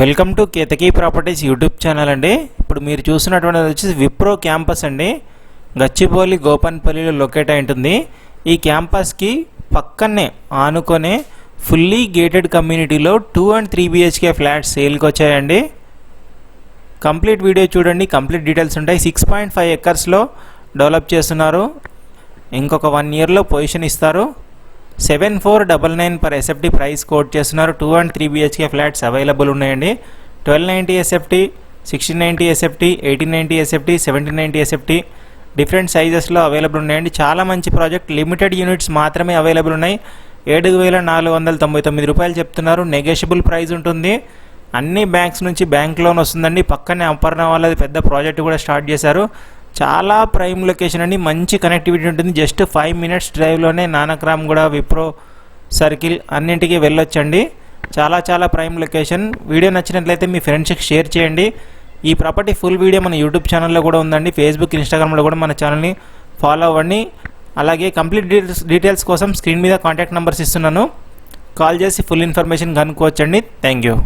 Welcome to Ketaki properties YouTube channel అండి. ఇప్పుడు మీరు చూసినటువంటిది వచ్చేసి విప్రో క్యాంపస్ అండి. గచ్చిబౌలి గోపన్పల్లిలో లొకేట్ అయి ఉంటుంది. ఈ క్యాంపస్కి పక్కనే ఆనుకొనే ఫుల్లీ గేటెడ్ కమ్యూనిటీలో two and three BHK flats సేల్కి వచ్చాయండి. కంప్లీట్ వీడియో చూడండి. కంప్లీట్ డీటెయిల్స్ ఉంటాయి. సిక్స్ పాయింట్ ఫైవ్ ఎకర్స్లో డెవలప్ చేస్తున్నారు. ఇంకొక వన్ ఇయర్లో పొజిషన్ ఇస్తారు. Seven four double nine per SFT price quote చేస్తున్నారు. Two and three BHK flats available ఉన్నాయండి. Twelve ninety SFT sixteen ninety SFT eighteen ninety SFT seventeen ninety SFT different సైజెస్లో available ఉన్నాయండి. చాలా మంచి project limited units మాత్రమే available ఉన్నాయి. ఏడు వేల నాలుగు వందల తొంభై తొమ్మిది రూపాయలు చెప్తున్నారు. నెగోషియబుల్ ప్రైస్ ఉంటుంది. అన్ని బ్యాంక్స్ నుంచి బ్యాంక్ లోన్ వస్తుందండి. పక్కనే అపర్ణ వాళ్ళది పెద్ద ప్రాజెక్ట్ కూడా స్టార్ట్ చేశారు. చాలా ప్రైమ్ లొకేషన్ అండి. మంచి కనెక్టివిటీ ఉంటుంది. జస్ట్ ఫైవ్ మినిట్స్ డ్రైవ్లోనే నానక్రామ్ కూడా విప్రో సర్కిల్ అన్నింటికి వెళ్ళొచ్చండి. చాలా చాలా ప్రైమ్ లొకేషన్ వీడియో నచ్చినట్లయితే మీ ఫ్రెండ్స్కి షేర్ చేయండి. ఈ ప్రాపర్టీ ఫుల్ వీడియో మన యూట్యూబ్ ఛానల్లో కూడా ఉందండి. ఫేస్బుక్ ఇన్స్టాగ్రామ్లో కూడా మన ఛానల్ని ఫాలో అవ్వండి. అలాగే కంప్లీట్ డీటెయిల్స్ డీటెయిల్స్ కోసం స్క్రీన్ మీద కాంటాక్ట్ నెంబర్స్ ఇస్తున్నాను. కాల్ చేసి ఫుల్ ఇన్ఫర్మేషన్ కనుక్కోవచ్చండి. Thank you